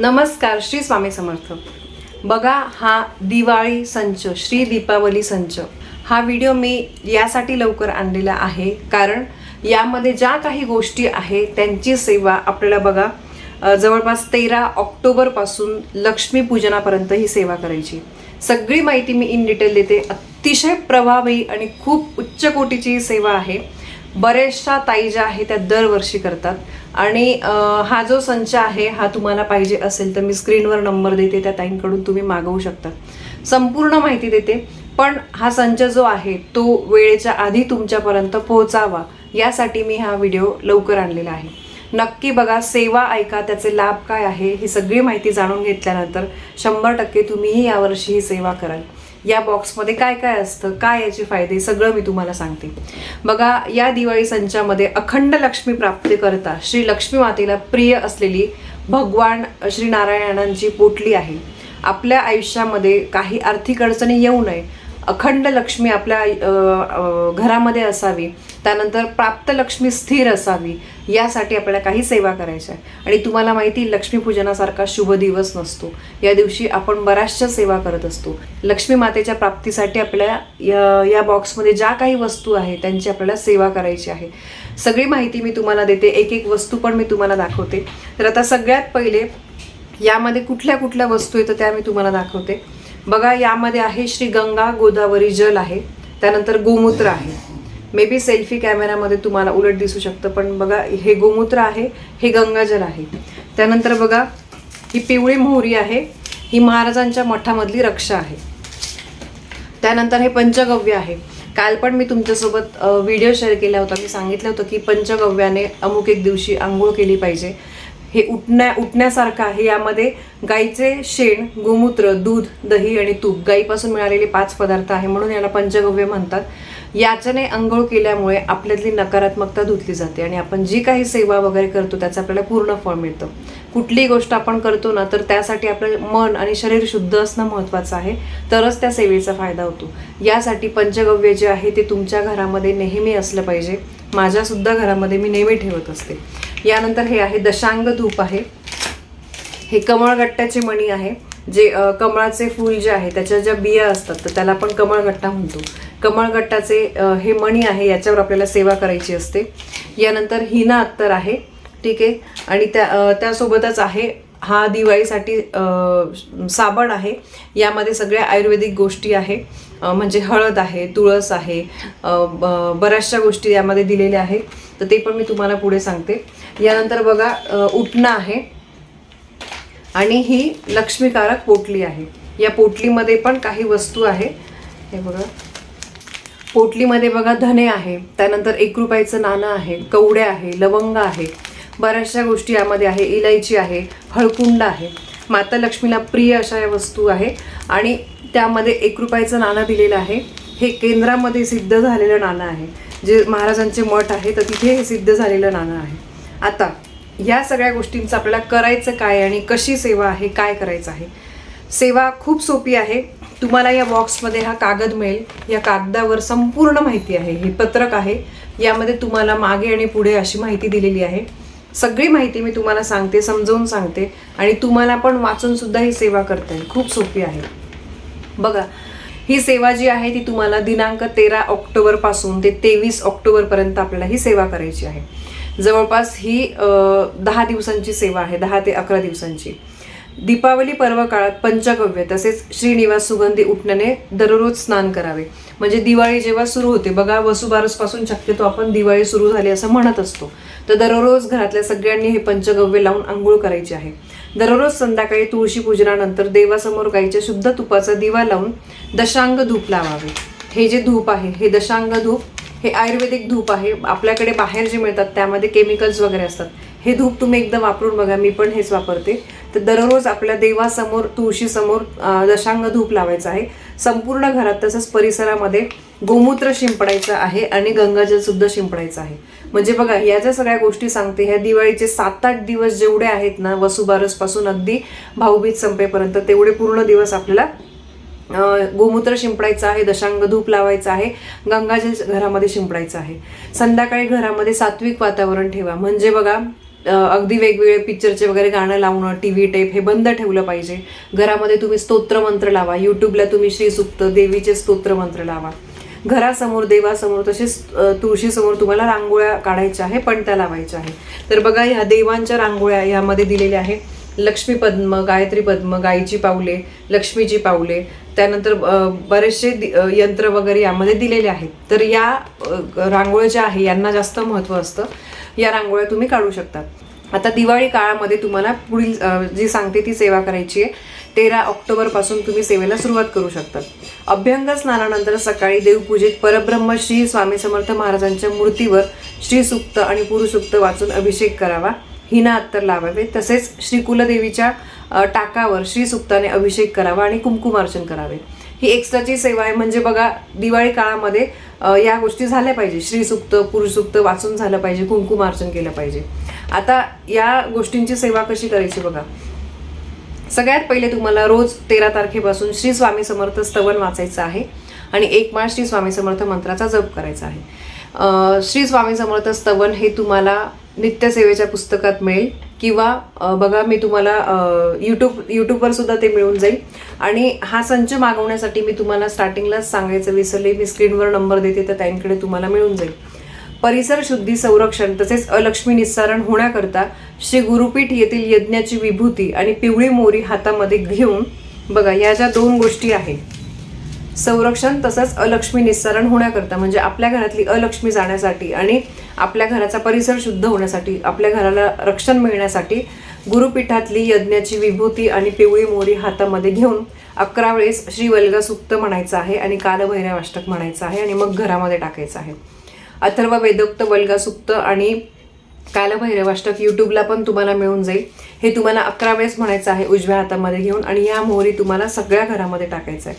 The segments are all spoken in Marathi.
नमस्कार श्री स्वामी समर्थ. बघा हा दिवाळी संच श्री दीपावली संच. हा व्हिडिओ मी यासाठी लवकर आणलेला आहे कारण यामध्ये ज्या काही गोष्टी आहे त्यांची सेवा आपल्याला बघा जवळपास तेरा ऑक्टोबरपासून लक्ष्मीपूजनापर्यंत ही सेवा करायची. सगळी माहिती मी इन डिटेल देते. अतिशय प्रभावी आणि खूप उच्च कोटीची ही सेवा आहे. बऱ्याचशा ताई ज्या आहे त्या दरवर्षी करतात. आणि हा जो संच आहे हा तुम्हाला पाहिजे असेल तर मी स्क्रीनवर नंबर देते त्या ताईंकडून तुम्ही मागवू शकता. संपूर्ण माहिती देते पण हा संच जो आहे तो वेळेच्या आधी तुमच्यापर्यंत पोहोचावा यासाठी मी हा व्हिडिओ लवकर आणलेला आहे. नक्की बघा सेवा ऐका त्याचे लाभ काय आहे ही सगळी माहिती जाणून घेतल्यानंतर शंभर टक्के तुम्हीही यावर्षी ही सेवा कराल. या बॉक्समध्ये काय काय असतं काय याचे फायदे सगळं मी तुम्हाला सांगते. बघा या दिवाळी संचामध्ये अखंड लक्ष्मी प्राप्ती करता श्री लक्ष्मी मातेला प्रिय असलेली भगवान श्री नारायणांची पोटली आहे. आपल्या आयुष्यामध्ये काही आर्थिक अडचणी येऊ नये. अखंड लक्ष्मी आपल्या घरामध्ये असावी. त्यानंतर प्राप्त लक्ष्मी स्थिर असावी. यासाठी आपल्याला काही सेवा करायच्या आहे आणि तुम्हाला माहिती लक्ष्मीपूजनासारखा शुभ दिवस नसतो. या दिवशी आपण बऱ्याचशा सेवा करत असतो. लक्ष्मी मातेच्या प्राप्तीसाठी आपल्या या या बॉक्समध्ये ज्या काही वस्तू आहे त्यांची आपल्याला सेवा करायची आहे. सगळी माहिती मी तुम्हाला देते. एक एक वस्तू पण मी तुम्हाला दाखवते. तर आता सगळ्यात पहिले यामध्ये कुठल्या कुठल्या वस्तू येतं त्या मी तुम्हाला दाखवते. बघा यामध्ये आहे श्री गंगा गोदावरी जल आहे. त्यानंतर गोमूत्र आहे. मे बी सेल्फी कॅमेऱ्यामध्ये तुम्हाला उलट दिसू शकतं पण बघा हे गोमूत्र आहे हे गंगाजल आहे. त्यानंतर बघा ही पिवळी मोहरी आहे ही महाराजांच्या मठामधली रक्षा आहे. त्यानंतर हे पंचगव्य आहे. काल पण मी तुमच्यासोबत व्हिडिओ शेअर केला होता. मी सांगितलं होतं की पंचगव्याने अमुक एक दिवशी आंघोळ केली पाहिजे. हे उठण्या उठण्यासारखं आहे. यामध्ये गाईचे शेण गोमूत्र दूध दही आणि तूप गाईपासून मिळालेले पाच पदार्थ आहे म्हणून याला पंचगव्य म्हणतात. याच्याने अंघोळ केल्यामुळे आपल्यातली नकारात्मकता धुतली जाते आणि आपण जी काही सेवा वगैरे करतो त्याचं आपल्याला पूर्ण फळ मिळतं. कुठलीही गोष्ट आपण करतो ना तर त्यासाठी आपलं मन आणि शरीर शुद्ध असणं महत्त्वाचं आहे. तरच त्या सेवेचा फायदा होतो. यासाठी पंचगव्य जे आहे ते तुमच्या घरामध्ये नेहमी असलं पाहिजे. माझ्यासुद्धा घरामध्ये मी नेहमी ठेवत असते. यानंतर हे आहे दशांग धूप आहे. हे कमळगट्ट्याचे मणी आहे. जे कमळाचे फूल जे आहे त्याच्या ज्या बिया असतात तर त्याला आपण कमळगट्टा म्हणतो. कमळगट्टाचे हे मणी आहे याच्यावर आपल्याला सेवा करायची असते. यानंतर हिना अत्तर आहे ठीक आहे? आणि त्या त्यासोबतच आहे हा दिवाळीसाठी साबण आहे. यामध्ये सगळ्या आयुर्वेदिक गोष्टी आहे. म्हणजे हळद आहे तुळस आहे ब- बऱ्याचशा गोष्टी यामध्ये दिलेल्या आहेत. तर ते पण मी तुम्हाला पुढे सांगते. यानंतर बघा उठणं आहे. आणि ही लक्ष्मीकारक पोटली आहे. या पोटलीमध्ये पण काही वस्तू आहे. हे बघा. पोटलीमध्ये बघा धने आहे. त्यानंतर एक रुपयाचं नाणं आहे. कवड्या आहे. लवंग आहे. बऱ्याचशा गोष्टी यामध्ये आहे. इलायची आहे. हळकुंड आहे. माता लक्ष्मीला प्रिय अशा या वस्तू आहे. आणि त्यामध्ये एक रुपयाचं नाणं दिलेलं आहे. हे केंद्रामध्ये सिद्ध झालेलं नाणं आहे. जे महाराजांचे मठ आहे तर तिथे हे सिद्ध झालेलं नाणं आहे. आता ह्या सगळ्या गोष्टींचं आपल्याला करायचं काय आणि कशी सेवा आहे काय करायचं आहे? सेवा खूप सोपी आहे. तुम्हाला या बॉक्समध्ये हा कागद मिळेल. या कागदावर संपूर्ण माहिती आहे. हे पत्रक आहे. यामध्ये तुम्हाला मागे आणि पुढे अशी माहिती दिलेली आहे. सगळी माहिती मी तुम्हाला सांगते समजावून सांगते. आणि तुम्हाला पण वाचून सुद्धा ही सेवा करता येईल. खूप सोपी आहे. बघा ही सेवा जी आहे ती तुम्हाला दिनांक तेरा ऑक्टोबरपासून ते तेवीस ऑक्टोबरपर्यंत आपल्याला ही सेवा करायची आहे. जवळपास ही दहा दिवसांची सेवा आहे दहा ते अकरा दिवसांची. दीपावली पर्व काळात पंचगव्य तसेच श्रीनिवास सुगंधी उठण्याने दररोज स्नान करावे. म्हणजे दिवाळी जेव्हा सुरू होते बघा वसुबारसपासून शक्यतो आपण दिवाळी सुरू झाली असं म्हणत असतो. तर दररोज घरातल्या सगळ्यांनी हे पंचगव्य लावून आंघोळ करायची आहे. दररोज संध्याकाळी तुळशी पूजनानंतर देवासमोर गाईच्या शुद्ध तुपाचा दिवा लावून दशांग धूप लावावे. हे जे धूप आहे हे दशांग धूप हे आयुर्वेदिक धूप आहे. आपल्याकडे बाहेर जे मिळतात त्यामध्ये केमिकल्स वगैरे असतात. हे धूप तुम्ही एकदा वापरून बघा मी पण हेच वापरते. तर दररोज आपल्या देवासमोर तुळशीसमोर दशांग धूप लावायचं आहे. संपूर्ण घरात तसंच परिसरामध्ये गोमूत्र शिंपडायचं आहे आणि गंगाजलसुद्धा शिंपडायचं आहे. म्हणजे बघा ह्या ज्या सगळ्या गोष्टी सांगते ह्या दिवाळीचे सात आठ दिवस जेवढे आहेत ना वसुबारसपासून अगदी भाऊबीज संपेपर्यंत तेवढे पूर्ण दिवस आपल्याला गोमूत्र शिंपडायचं आहे दशांग धूप लावायचं आहे गंगाजल घरामध्ये शिंपडायचं आहे. संध्याकाळी घरामध्ये सात्विक वातावरण ठेवा. म्हणजे बघा अगदी वेगवेगळे पिक्चरचे वगैरे गाणं लावणं टी व्ही टेप हे बंद ठेवलं पाहिजे. घरामध्ये तुम्ही स्तोत्रमंत्र लावा. यूट्यूबला तुम्ही श्रीसुक्त देवीचे स्तोत्रमंत्र लावा. घरासमोर देवासमोर तसेच तुळशीसमोर तुम्हाला रांगोळ्या काढायच्या आहे पण त्या लावायच्या आहे. तर बघा ह्या देवांच्या रांगोळ्या यामध्ये दिलेल्या आहे. लक्ष्मी पद्म गायत्री पद्म गायीची पावले लक्ष्मीची पावले. त्यानंतर बरेचसे दि- यंत्र वगैरे यामध्ये दिलेले आहेत. तर या रांगोळ्या ज्या आहे यांना जास्त महत्त्व असतं. या रांगोळ्या तुम्ही काढू शकता. आता दिवाळी काळामध्ये तुम्हाला पुढील जी सांगते ती सेवा करायची आहे. तेरा ऑक्टोबरपासून तुम्ही सेवेला सुरुवात करू शकता. अभ्यंग स्नानानंतर सकाळी देवपूजेत परब्रह्म श्री स्वामी समर्थ महाराजांच्या मूर्तीवर श्रीसुक्त आणि पुरुषुक्त वाचून अभिषेक करावा. हिना अत्तर लावावे. तसेच श्री कुलदेवीच्या टाकावर श्रीसुक्ताने अभिषेक करावा आणि कुंकुमार्चन करावे. ही एक्स्ट्राची सेवा आहे. म्हणजे बघा दिवाळी काळामध्ये या गोष्टी झाल्या पाहिजे. श्रीसुक्त पुरुषसुक्त वाचून झालं पाहिजे कुंकुमार्चन केलं पाहिजे. आता या गोष्टींची सेवा कशी करायची बघा. सगळ्यात पहिले तुम्हाला रोज तेरा तारखेपासून श्री स्वामी समर्थ स्तवन वाचायचं आहे आणि एक माळ श्री स्वामी समर्थ मंत्राचा जप करायचा आहे. श्री स्वामी समर्थ स्तवन हे तुम्हाला नित्यसेवेच्या पुस्तकात मिळेल. किंवा बघा मी तुम्हाला यूट्यूब यूट्यूबवर सुद्धा ते मिळून जाईल. आणि हा संच मागवण्यासाठी मी तुम्हाला स्टार्टिंगलाच सांगायचं विसरले मी स्क्रीनवर नंबर देते तर त्यांकडे तुम्हाला मिळून जाईल. परिसर शुद्धी संरक्षण तसेच अलक्ष्मी निस्सारण होण्याकरता श्री गुरुपीठ येथील यज्ञाची विभूती आणि पिवळी मोरी हातामध्ये घेऊन बघा या ज्या दोन गोष्टी आहेत. संरक्षण तसंच अलक्ष्मी निस्सारण होण्याकरता म्हणजे आपल्या घरातली अलक्ष्मी जाण्यासाठी आणि आपल्या घराचा परिसर शुद्ध होण्यासाठी आपल्या घराला रक्षण मिळण्यासाठी गुरुपीठातली यज्ञाची विभूती आणि पिवळी मोरी हातामध्ये घेऊन अकरा वेळेस श्री वल्गा सुक्त म्हणायचं आहे आणि कालभैरवाष्टक म्हणायचं आहे आणि मग घरामध्ये टाकायचं आहे. अथर्व वेदोक्त वल्गा सुक्त आणि कालभैरवाष्टक यूट्यूबला पण तुम्हाला मिळून जाईल. हे तुम्हाला अकरा वेळेस म्हणायचं आहे उजव्या हातामध्ये घेऊन आणि या मोहरी तुम्हाला सगळ्या घरामध्ये टाकायचं आहे.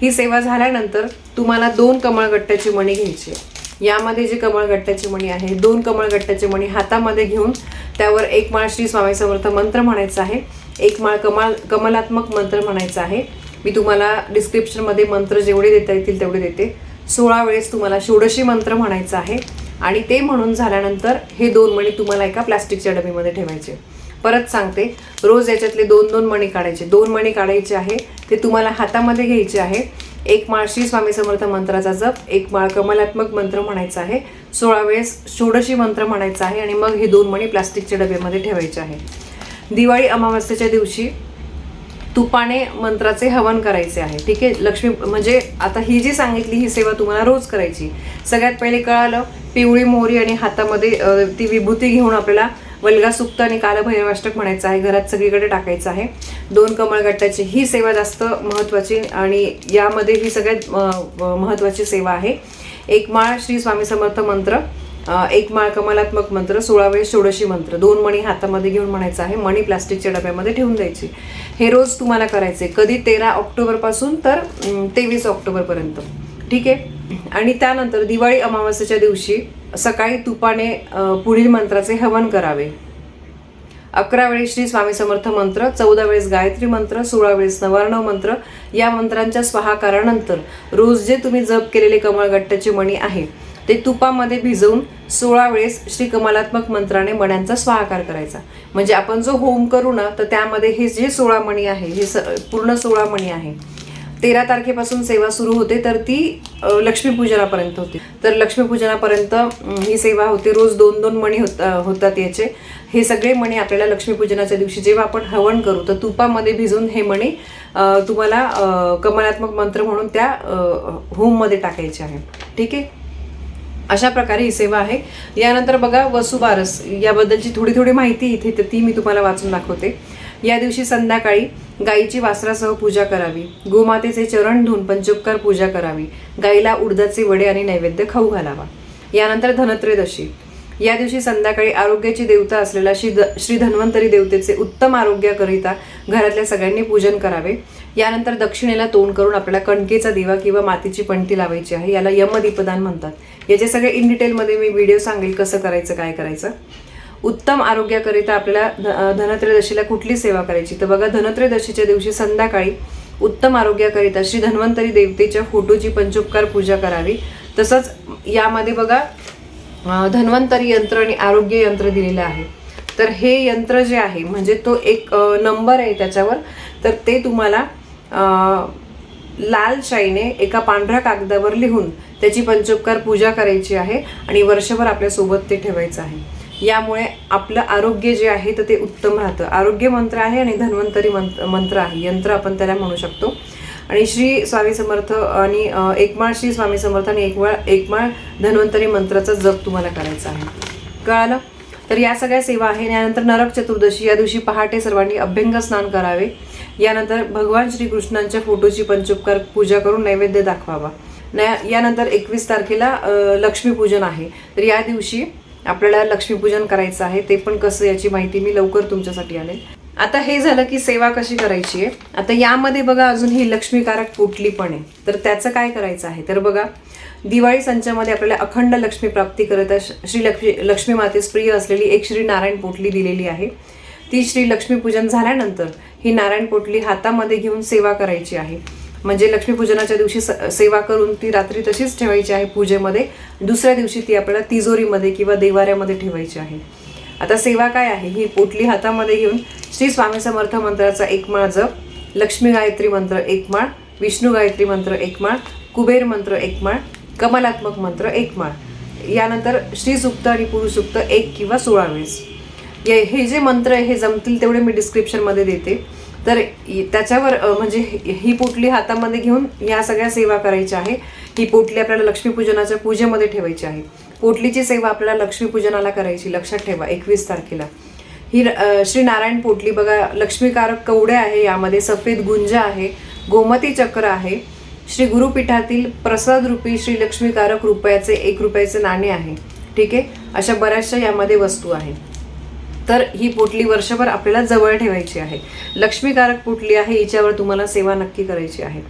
ही सेवा झाल्यानंतर तुम्हाला दोन कमळगट्ट्याची मणी घ्यायची आहे. यामध्ये जी कमळगट्ट्याची मणी आहे दोन कमळगट्ट्याची मणी हातामध्ये घेऊन त्यावर एक माळ श्री स्वामी समर्थ मंत्र म्हणायचा आहे. एक माळ कमाल कमलात्मक मंत्र म्हणायचा आहे. मी तुम्हाला डिस्क्रिप्शनमध्ये मंत्र जेवढे देता येतील तेवढे देते. सोळा वेळेस तुम्हाला षोडशी मंत्र म्हणायचं आहे. आणि ते म्हणून झाल्यानंतर हे दोन मणी तुम्हाला एका प्लास्टिकच्या डबीमध्ये ठेवायचे. परत सांगते रोज याच्यातले दोन दोन मणी काढायचे. दोन मणी काढायचे आहे ते तुम्हाला हातामध्ये घ्यायचे आहे. एक माळ श्री स्वामी समर्थ मंत्राचा जप एक माळ कमलात्मक मंत्र म्हणायचा आहे सोळा वेळेस षोडशी मंत्र म्हणायचा आहे आणि मग हे दोन मणी प्लास्टिकच्या डब्यामध्ये ठेवायचे आहे. दिवाळी अमावस्येच्या दिवशी तुपाने मंत्राचे हवन करायचे आहे. ठीक आहे? लक्ष्मी म्हणजे आता ही जी सांगितली ही सेवा तुम्हाला रोज करायची. सगळ्यात पहिले कळालं पिवळी मोहरी आणि हातामध्ये ती विभूती घेऊन आपल्याला वल्गा सुक्त आणि कालभैरवाष्टक म्हणायचं आहे घरात सगळीकडे टाकायचं आहे. दोन कमळगट्ट्याची ही सेवा जास्त महत्त्वाची आणि यामध्ये ही सगळ्यात महत्त्वाची सेवा आहे. एक माळ श्री स्वामी समर्थ मंत्र एक माळ कमलात्मक मंत्र सोळा वेळेस षोडशी मंत्र. दोन मणी हातामध्ये घेऊन म्हणायचं आहे मणी प्लास्टिकच्या डब्यामध्ये ठेवून द्यायची. हे रोज तुम्हाला करायचे कधी तेरा ऑक्टोबरपासून तर तेवीस ऑक्टोबरपर्यंत. ठीक आहे? आणि त्यानंतर दिवाळी अमावस्येच्या दिवशी सकाळी तुपाने पुढील मंत्राचे हवन करावे. अकरा वेळेस श्री स्वामी समर्थ मंत्र चौदा वेळेस गायत्री मंत्र सोळा वेळेस नवार्णव मंत्र या मंत्रांच्या स्वाहाकारानंतर रोज जे तुम्ही जप केलेले कमळगट्ट्याचे मणी आहे ते तुपामध्ये भिजवून सोळा वेळेस श्री कमलात्मक मंत्राने मण्यांचा स्वाहाकार करायचा. म्हणजे आपण जो होम करू ना तर त्यामध्ये हे जे सोळा मणी आहे हे स पूर्ण सोळा मणी आहे तेरा तारखेपासून सेवा सुरू होते तर ती लक्ष्मीपूजनापर्यंत होती. तर लक्ष्मीपूजनापर्यंत ही सेवा होते. रोज दोन दोन मणी होत होतात याचे. हे सगळे मणी आपल्याला लक्ष्मीपूजनाच्या दिवशी जेव्हा आपण हवन करू तर तुपामध्ये भिजून हे मणी तुम्हाला कमलात्मक मंत्र म्हणून त्या होममध्ये टाकायचे आहे. ठीक आहे? अशा प्रकारे ही सेवा आहे. यानंतर बघा वसुबारस. याबद्दलची थोडी थोडी माहिती इथे तर ती मी तुम्हाला वाचून दाखवते. या दिवशी संध्याकाळी गायीची वासरासह पूजा करावी. गोमातेचे चरण धुवून पंचोपकार पूजा करावी. गाईला उडदाचे वडे आणि नैवेद्य खाऊ घालावा. यानंतर धनत्रयोदशी. या दिवशी संध्याकाळी आरोग्याची देवता असलेला श्री द श्री धन्वंतरी देवतेचे उत्तम आरोग्याकरिता घरातल्या सगळ्यांनी पूजन करावे. यानंतर दक्षिणेला तोंड करून आपल्याला कणकेचा दिवा किंवा मातीची पणती लावायची आहे. याला यमदीपदान म्हणतात. याचे सगळे इन डिटेलमध्ये मी व्हिडिओ सांगेल कसं करायचं काय करायचं. उत्तम आरोग्याकरिता आपल्याला ध- धनत्रयोदशीला कुठली सेवा करायची? तर बघा धनत्रयोदशीच्या दिवशी संध्याकाळी उत्तम आरोग्याकरिता श्री धन्वंतरी देवतेच्या फोटोची पंचोपकार पूजा करावी. तसंच यामध्ये बघा धन्वंतरी यंत्र आणि आरोग्य यंत्र दिलेलं आहे. तर हे यंत्र जे आहे म्हणजे तो एक नंबर आहे त्याच्यावर तर ते तुम्हाला लाल शाईने एका पांढऱ्या कागदावर लिहून त्याची पंचोपकार पूजा करायची आहे आणि वर्षभर आपल्यासोबत ते ठेवायचं आहे. यामुळे आपलं आरोग्य जे आहे तर ते उत्तम राहतं. आरोग्य मंत्र आहे आणि धन्वंतरी मंत्र मंत्र आहे. यंत्र आपण त्याला म्हणू शकतो. आणि श्री स्वामी समर्थ आणि एकमाळ श्री स्वामी समर्थ आणि एकमाळ एकमाळ धन्वंतरी मंत्राचा जप तुम्हाला करायचा आहे. कळालं? तर या सगळ्या सेवा आहे. यानंतर नरक चतुर्दशी. या दिवशी पहाटे सर्वांनी अभ्यंग स्नान करावे. यानंतर भगवान श्रीकृष्णांच्या फोटोची पंचोपकार पूजा करून नैवेद्य दाखवावा. न- यानंतर एकवीस तारखेला लक्ष्मीपूजन आहे. तर या दिवशी आपल्याला लक्ष्मीपूजन करायचं आहे ते पण कसं याची माहिती मी लवकर तुमच्यासाठी आले आता हे झालं की सेवा कशी करायची आहे? आता यामध्ये बघा अजून ही लक्ष्मीकारक फुटली पण आहे. तर त्याचं काय करायचं आहे? तर बघा दिवाळी संचामध्ये आपल्याला अखंड लक्ष्मी प्राप्ती करत श्री लक्ष्मी लक्ष्मी मातेस प्रिय असलेली एक श्री नारायण पोटली दिलेली आहे. ती श्री लक्ष्मीपूजन झाल्यानंतर ही नारायण पोटली हातामध्ये घेऊन सेवा करायची आहे. म्हणजे लक्ष्मीपूजनाच्या दिवशी स- सेवा करून ती रात्री तशीच ठेवायची आहे पूजेमध्ये. दुसऱ्या दिवशी ती आपल्याला तिजोरीमध्ये किंवा देवाऱ्यामध्ये ठेवायची आहे. आता सेवा काय आहे? ही पोटली हातामध्ये घेऊन श्री स्वामी समर्थ मंत्राचा एक माळ जप लक्ष्मी गायत्री मंत्र एक माळ विष्णू गायत्री मंत्र एक माळ कुबेर मंत्र एक माळ कमलात्मक मंत्र एक माळ. यानंतर श्रीसुक्त आणि पुरुषसुक्त एक किंवा सोळा वेळेस. हे जे मंत्र आहे हे जमतील तेवढे मी डिस्क्रिप्शनमध्ये देते. तर त्याच्यावर म्हणजे ही पोटली हातामध्ये घेऊन या सगळ्या सेवा करायच्या आहे. ही पोटली आपल्याला लक्ष्मीपूजनाच्या पूजेमध्ये ठेवायची आहे. पोटलीची सेवा आपल्याला लक्ष्मीपूजनाला करायची लक्षात ठेवा एकवीस तारखेला. ही श्री नारायण पोटली बघा लक्ष्मीकारक कवडे आहे यामध्ये सफेद गुंज आहे गोमती चक्र आहे. श्री गुरुपीठातील प्रसाद रूपी श्री लक्ष्मीकारक रुपयाचे एक रुपयाचे नाणे आहे. ठीक आहे? अशा बऱ्याचशा यामध्ये वस्तू आहेत. तर ही पोटली वर्षभर आपल्याला जवळ ठेवायची आहे. लक्ष्मीकारक पोटली आहे हिच्यावर तुम्हाला सेवा नक्की करायची आहे.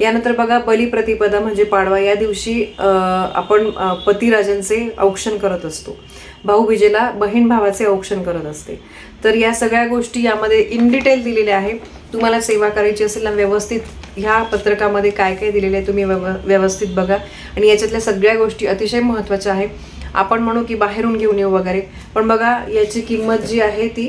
यानंतर बघा बलिप्रतिपदा म्हणजे पाडवा. या दिवशी आपण पतिराजांचे औक्षण करत असतो. भाऊबीजेला बहीण भावाचे औक्षण करत असते. तर या सगळ्या गोष्टी यामध्ये इन डिटेल दिलेल्या आहे तुम्हाला सेवा करायची असेल ना व्यवस्थित ह्या पत्रकामध्ये काय काय दिलेलं आहे तुम्ही व्यव व्यवस्थित बघा. आणि याच्यातल्या सगळ्या गोष्टी अतिशय महत्त्वाच्या आहे आपण म्हणू की बाहेरून घेऊन येऊ वगैरे. पण बघा याची किंमत जी आहे ती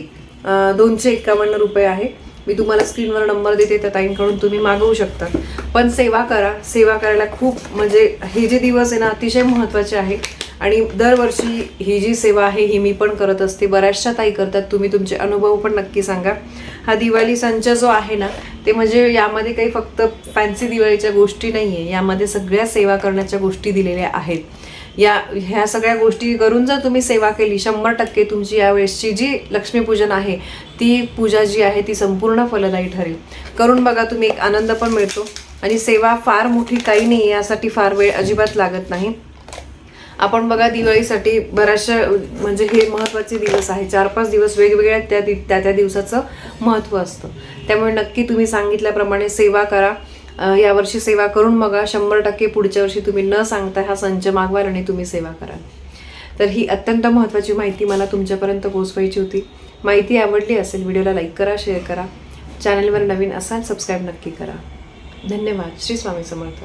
दोनशे एकावन्न रुपये आहे. मी तुम्हाला स्क्रीनवर नंबर देते त्या ताईंकडून तुम्ही मागवू शकता. पण सेवा करा. सेवा करायला खूप म्हणजे हे जे दिवस आहे ना अतिशय महत्त्वाचे आहे. आणि दरवर्षी ही जी सेवा आहे ही मी पण करत असते. बऱ्याचशा ताई करतात. तुम्ही तुमचे अनुभव पण नक्की सांगा. हा दिवाळी संच जो आहे ना ते म्हणजे यामध्ये काही फक्त फॅन्सी दिवाळीच्या गोष्टी नाही आहे यामध्ये सगळ्या सेवा करण्याच्या गोष्टी दिलेल्या आहेत. या ह्या सगळ्या गोष्टी करून जर तुम्ही सेवा केली शंभर टक्के तुमची यावेळेसची जी लक्ष्मीपूजन आहे ती पूजा जी आहे ती संपूर्ण फलदायी ठरेल. करून बघा तुम्ही एक आनंद पण मिळतो. आणि सेवा फार मोठी काही नाही यासाठी फार वेळ अजिबात लागत नाही. आपण बघा दिवाळीसाठी बऱ्याचशा म्हणजे हे महत्त्वाचे दिवस आहे चार पाच दिवस वेगवेगळ्या त्या दि- त्या त्या दिवसाचं महत्त्व असतं. त्यामुळे नक्की तुम्ही सांगितल्याप्रमाणे सेवा करा. यावर्षी सेवा करून बघा. शंभर टक्के पुढच्या वर्षी तुम्ही न सांगता हा संच मागवाल आणि तुम्ही सेवा कराल. तर ही अत्यंत महत्त्वाची माहिती मला तुमच्यापर्यंत पोहोचवायची होती. माहिती आवडली असेल व्हिडिओला लाईक करा शेअर करा. चॅनलवर नवीन असाल सबस्क्राईब नक्की करा. धन्यवाद. श्री स्वामी समर्थ.